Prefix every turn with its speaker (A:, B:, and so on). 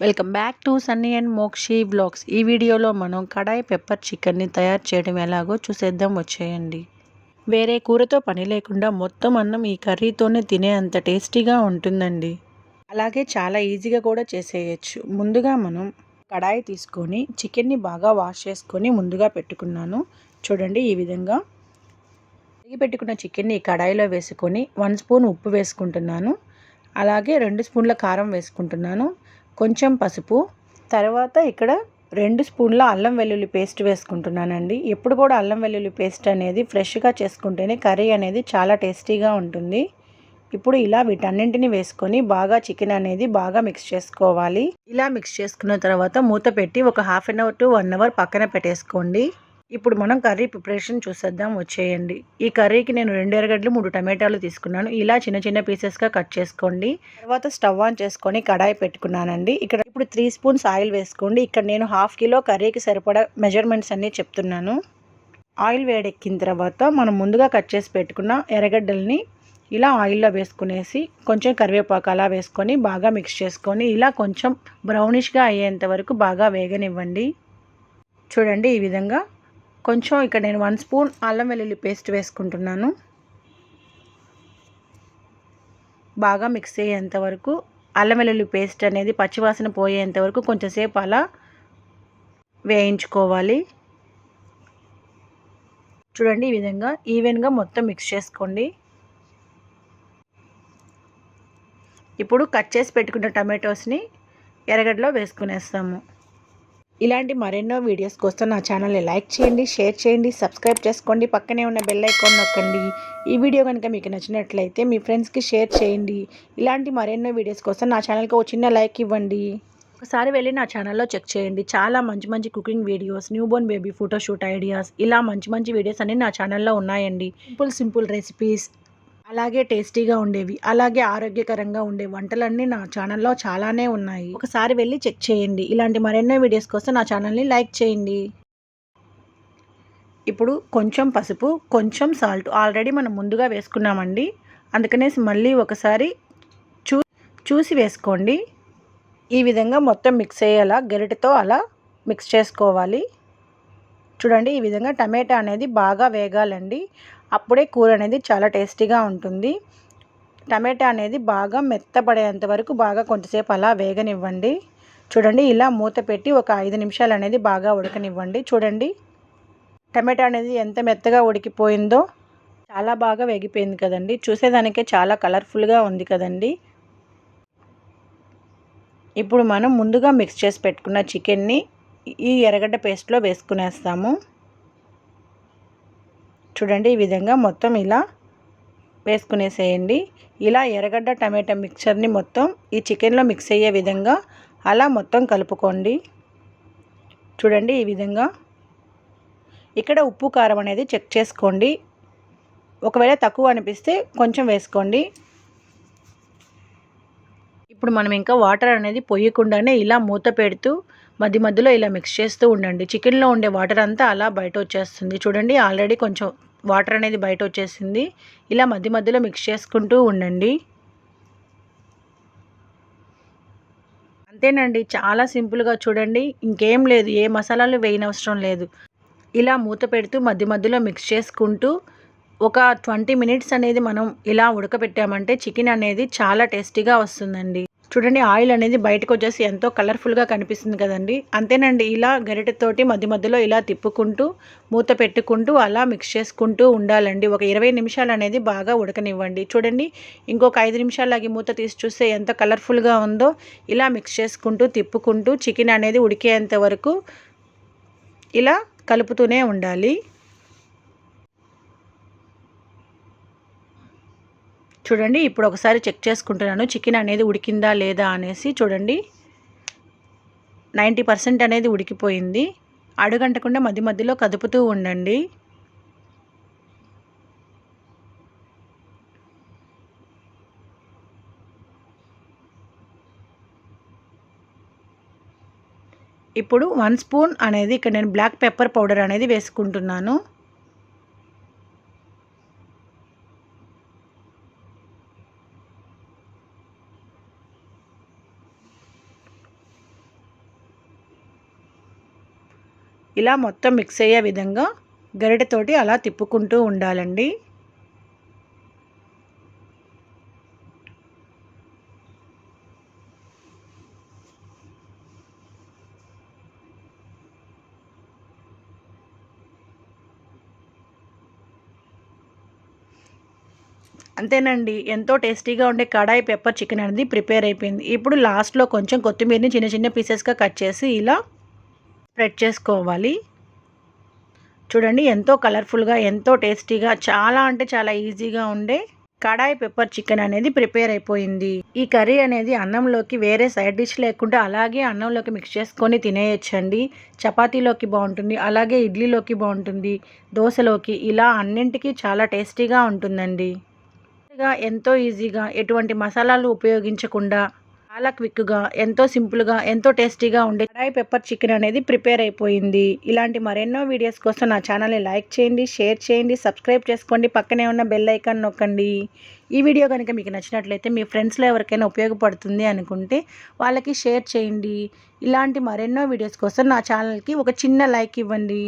A: Welcome back to Sunny and Mokshi vlogs. ఈ వీడియోలో మనం కడాయి పెప్పర్ చికెన్ని తయారు చేయడం ఎలాగో చూసేద్దాం వచ్చేయండి. వేరే కూరతో పని లేకుండా మొత్తం అన్నం ఈ కర్రీతోనే తినే అంత టేస్టీగా ఉంటుందండి. అలాగే చాలా ఈజీగా కూడా చేసేయచ్చు. ముందుగా మనం కడాయి తీసుకొని చికెన్ని బాగా వాష్ చేసుకొని ముందుగా పెట్టుకున్నాను. చూడండి ఈ విధంగా కడిగి పెట్టుకున్న చికెన్ని ఈ కడాయిలో వేసుకొని వన్ స్పూన్ ఉప్పు వేసుకుంటున్నాను. అలాగే రెండు స్పూన్ల కారం వేసుకుంటున్నాను. కొంచెం పసుపు. తర్వాత ఇక్కడ రెండు స్పూన్ల అల్లం వెల్లుల్లి పేస్ట్ వేసుకుంటున్నానండి. ఎప్పుడు కూడా అల్లం వెల్లుల్లి పేస్ట్ అనేది ఫ్రెష్గా చేసుకుంటేనే కర్రీ అనేది చాలా టేస్టీగా ఉంటుంది. ఇప్పుడు ఇలా వీటన్నింటిని వేసుకొని బాగా చికెన్ అనేది బాగా మిక్స్ చేసుకోవాలి. ఇలా మిక్స్ చేసుకున్న తర్వాత మూత పెట్టి ఒక half an hour to one hour పక్కన పెట్టేసుకోండి. ఇప్పుడు మనం కర్రీ ప్రిపరేషన్ చూసేద్దాం వచ్చేయండి. ఈ కర్రీకి నేను రెండు ఎరగడ్లు మూడు టమాటాలు తీసుకున్నాను. ఇలా చిన్న చిన్న పీసెస్గా కట్ చేసుకోండి. తర్వాత స్టవ్ ఆన్ చేసుకొని కడాయి పెట్టుకున్నానండి. ఇక్కడ ఇప్పుడు త్రీ స్పూన్స్ ఆయిల్ వేసుకోండి. ఇక్కడ నేను హాఫ్ కిలో కర్రీకి సరిపడా మెజర్మెంట్స్ అన్నీ చెప్తున్నాను. ఆయిల్ వేడెక్కిన తర్వాత మనం ముందుగా కట్ చేసి పెట్టుకున్న ఎర్రగడ్డల్ని ఇలా ఆయిల్లో వేసుకునేసి కొంచెం కరివేపాకు అలా వేసుకొని బాగా మిక్స్ చేసుకొని ఇలా కొంచెం బ్రౌనిష్గా అయ్యేంత వరకు బాగా వేగనివ్వండి. చూడండి ఈ విధంగా కొంచెం ఇక్కడ నేను వన్ స్పూన్ అల్లం వెల్లుల్లి పేస్ట్ వేసుకుంటున్నాను. బాగా మిక్స్ అయ్యేంత వరకు అల్లం వెల్లుల్లి పేస్ట్ అనేది పచ్చివాసన పోయేంత వరకు కొంచెంసేపు అలా వేయించుకోవాలి. చూడండి ఈ విధంగా ఈవెన్గా మొత్తం మిక్స్ చేసుకోండి. ఇప్పుడు కట్ చేసి పెట్టుకున్న టమాటోస్ని ఎర్రగడ్డలో వేసుకునేస్తాము. ఇలాంటి మరెన్నో వీడియోస్ కోసం నా ఛానల్ని లైక్ చేయండి షేర్ చేయండి సబ్స్క్రైబ్ చేసుకోండి. పక్కనే ఉన్న బెల్ ఐకాన్ నొక్కండి. ఈ వీడియో కనుక మీకు నచ్చినట్లయితే మీ ఫ్రెండ్స్కి షేర్ చేయండి. ఇలాంటి మరెన్నో వీడియోస్ కోసం నా ఛానల్కి ఒక చిన్న లైక్ ఇవ్వండి. ఒకసారి వెళ్ళి నా ఛానల్లో చెక్ చేయండి. చాలా మంచి మంచి cooking videos new born baby photoshoot ideas ఇలా మంచి మంచి వీడియోస్ అన్నీ నా ఛానల్లో ఉన్నాయండి. సింపుల్ సింపుల్ రెసిపీస్ అలాగే టేస్టీగా ఉండేవి అలాగే ఆరోగ్యకరంగా ఉండే వంటలన్నీ నా ఛానల్లో చాలానే ఉన్నాయి. ఒకసారి వెళ్ళి చెక్ చేయండి. ఇలాంటి మరెన్నో వీడియోస్ కోసం నా ఛానల్ని లైక్ చేయండి. ఇప్పుడు కొంచెం పసుపు కొంచెం సాల్ట్ ఆల్రెడీ మనం ముందుగా వేసుకున్నామండి. అందుకనేసి మళ్ళీ ఒకసారి చూ చూసి వేసుకోండి. ఈ విధంగా మొత్తం మిక్స్ అయ్యేలా గరిటెతో అలా మిక్స్ చేసుకోవాలి. చూడండి ఈ విధంగా టమాటా అనేది బాగా వేగాలండి. అప్పుడే కూర అనేది చాలా టేస్టీగా ఉంటుంది. టమాటా అనేది బాగా మెత్తపడేంత వరకు బాగా కొంతసేపు అలా వేగనివ్వండి. చూడండి ఇలా మూత పెట్టి ఒక ఐదు నిమిషాలు అనేది బాగా ఉడకనివ్వండి. చూడండి టమాటా అనేది ఎంత మెత్తగా ఉడికిపోయిందో చాలా బాగా వేగిపోయింది కదండి. చూసేదానికే చాలా కలర్ఫుల్గా ఉంది కదండి. ఇప్పుడు మనం ముందుగా మిక్స్ చేసి పెట్టుకున్న చికెన్ని ఈ ఎర్రగడ్డ పేస్ట్లో వేసుకునేస్తాము. చూడండి ఈ విధంగా మొత్తం ఇలా వేసుకునేసేయండి. ఇలా ఎర్రగడ్డ టమాటా మిక్చర్ని మొత్తం ఈ చికెన్లో మిక్స్ అయ్యే విధంగా అలా మొత్తం కలుపుకోండి. చూడండి ఈ విధంగా. ఇక్కడ ఉప్పు కారం అనేది చెక్ చేసుకోండి. ఒకవేళ తక్కువ అనిపిస్తే కొంచెం వేసుకోండి. ఇప్పుడు మనం ఇంకా వాటర్ అనేది పొయ్యకుండానే ఇలా మూత పెడుతూ మధ్య మధ్యలో ఇలా మిక్స్ చేస్తూ ఉండండి. చికెన్లో ఉండే వాటర్ అంతా అలా బయట వచ్చేస్తుంది చూడండి ఆల్రెడీ కొంచెం వాటర్ అనేది బయట వచ్చేసింది ఇలా మధ్య మధ్యలో మిక్స్ చేసుకుంటూ ఉండండి. అంతేనండి చాలా సింపుల్గా చూడండి. ఇంకేం లేదు ఏ మసాలాలు వేయనవసరం లేదు. ఇలా మూత పెడుతూ మధ్య మధ్యలో మిక్స్ చేసుకుంటూ ఒక ట్వంటీ మినిట్స్ అనేది మనం ఇలా ఉడకబెట్టామంటే చికెన్ అనేది చాలా టేస్టీగా వస్తుందండి. చూడండి ఆయిల్ అనేది బయటకు వచ్చేసి ఎంతో కలర్ఫుల్గా కనిపిస్తుంది కదండి. అంతేనండి ఇలా గరిటెతోటి మధ్య మధ్యలో ఇలా తిప్పుకుంటూ మూత పెట్టుకుంటూ అలా మిక్స్ చేసుకుంటూ ఉండాలండి. ఒక ఇరవై నిమిషాలు అనేది బాగా ఉడకనివ్వండి. చూడండి ఇంకొక ఐదు నిమిషాలకి మూత తీసి చూస్తే ఎంత కలర్ఫుల్గా ఉందో ఇలా మిక్స్ చేసుకుంటూ తిప్పుకుంటూ చికెన్ అనేది ఉడికేంత వరకు ఇలా కలుపుతూనే ఉండాలి. చూడండి ఇప్పుడు ఒకసారి చెక్ చేసుకుంటున్నాను. చికెన్ అనేది ఉడికిందా లేదా అనేసి చూడండి. నైంటీ పర్సెంట్ అనేది ఉడికిపోయింది. అడుగంటకుండా మధ్య మధ్యలో కదుపుతూ ఉండండి. ఇప్పుడు వన్ స్పూన్ అనేది ఇక్కడ నేను బ్లాక్ పెప్పర్ పౌడర్ అనేది వేసుకుంటున్నాను. ఇలా మొత్తం మిక్స్ అయ్యే విధంగా గరిటెతోటి అలా తిప్పుకుంటూ ఉండాలండి. అంతేనండి ఎంతో టేస్టీగా ఉండే కడాయి పెప్పర్ చికెన్ అనేది ప్రిపేర్ అయిపోయింది. ఇప్పుడు లాస్ట్లో కొంచెం కొత్తిమీరని చిన్న చిన్న పీసెస్గా కట్ చేసి ఇలా స్ప్రెడ్ చేసుకోవాలి. చూడండి ఎంతో కలర్ఫుల్గా ఎంతో టేస్టీగా చాలా అంటే చాలా ఈజీగా ఉండే కడాయి పెప్పర్ చికెన్ అనేది ప్రిపేర్ అయిపోయింది. ఈ కర్రీ అనేది అన్నంలోకి వేరే సైడ్ డిష్ లేకుండా అలాగే అన్నంలోకి మిక్స్ చేసుకొని తినేయచ్చండి. చపాతీలోకి బాగుంటుంది అలాగే ఇడ్లీలోకి బాగుంటుంది దోశలోకి ఇలా అన్నింటికి చాలా టేస్టీగా ఉంటుందండి. ఎంతో ఈజీగా ఎటువంటి మసాలాలు ఉపయోగించకుండా చాలా క్విక్గా ఎంతో సింపుల్గా ఎంతో టేస్టీగా ఉండే కడాయి పెప్పర్ చికెన్ అనేది ప్రిపేర్ అయిపోయింది. ఇలాంటి మరెన్నో వీడియోస్ కోసం నా ఛానల్ని లైక్ చేయండి షేర్ చేయండి సబ్స్క్రైబ్ చేసుకోండి పక్కనే ఉన్న బెల్ ఐకాన్ నొక్కండి. ఈ వీడియో కనుక మీకు నచ్చినట్లయితే మీ ఫ్రెండ్స్లో ఎవరికైనా ఉపయోగపడుతుంది అనుకుంటే వాళ్ళకి షేర్ చేయండి. ఇలాంటి మరెన్నో వీడియోస్ కోసం నా ఛానల్కి ఒక చిన్న లైక్ ఇవ్వండి.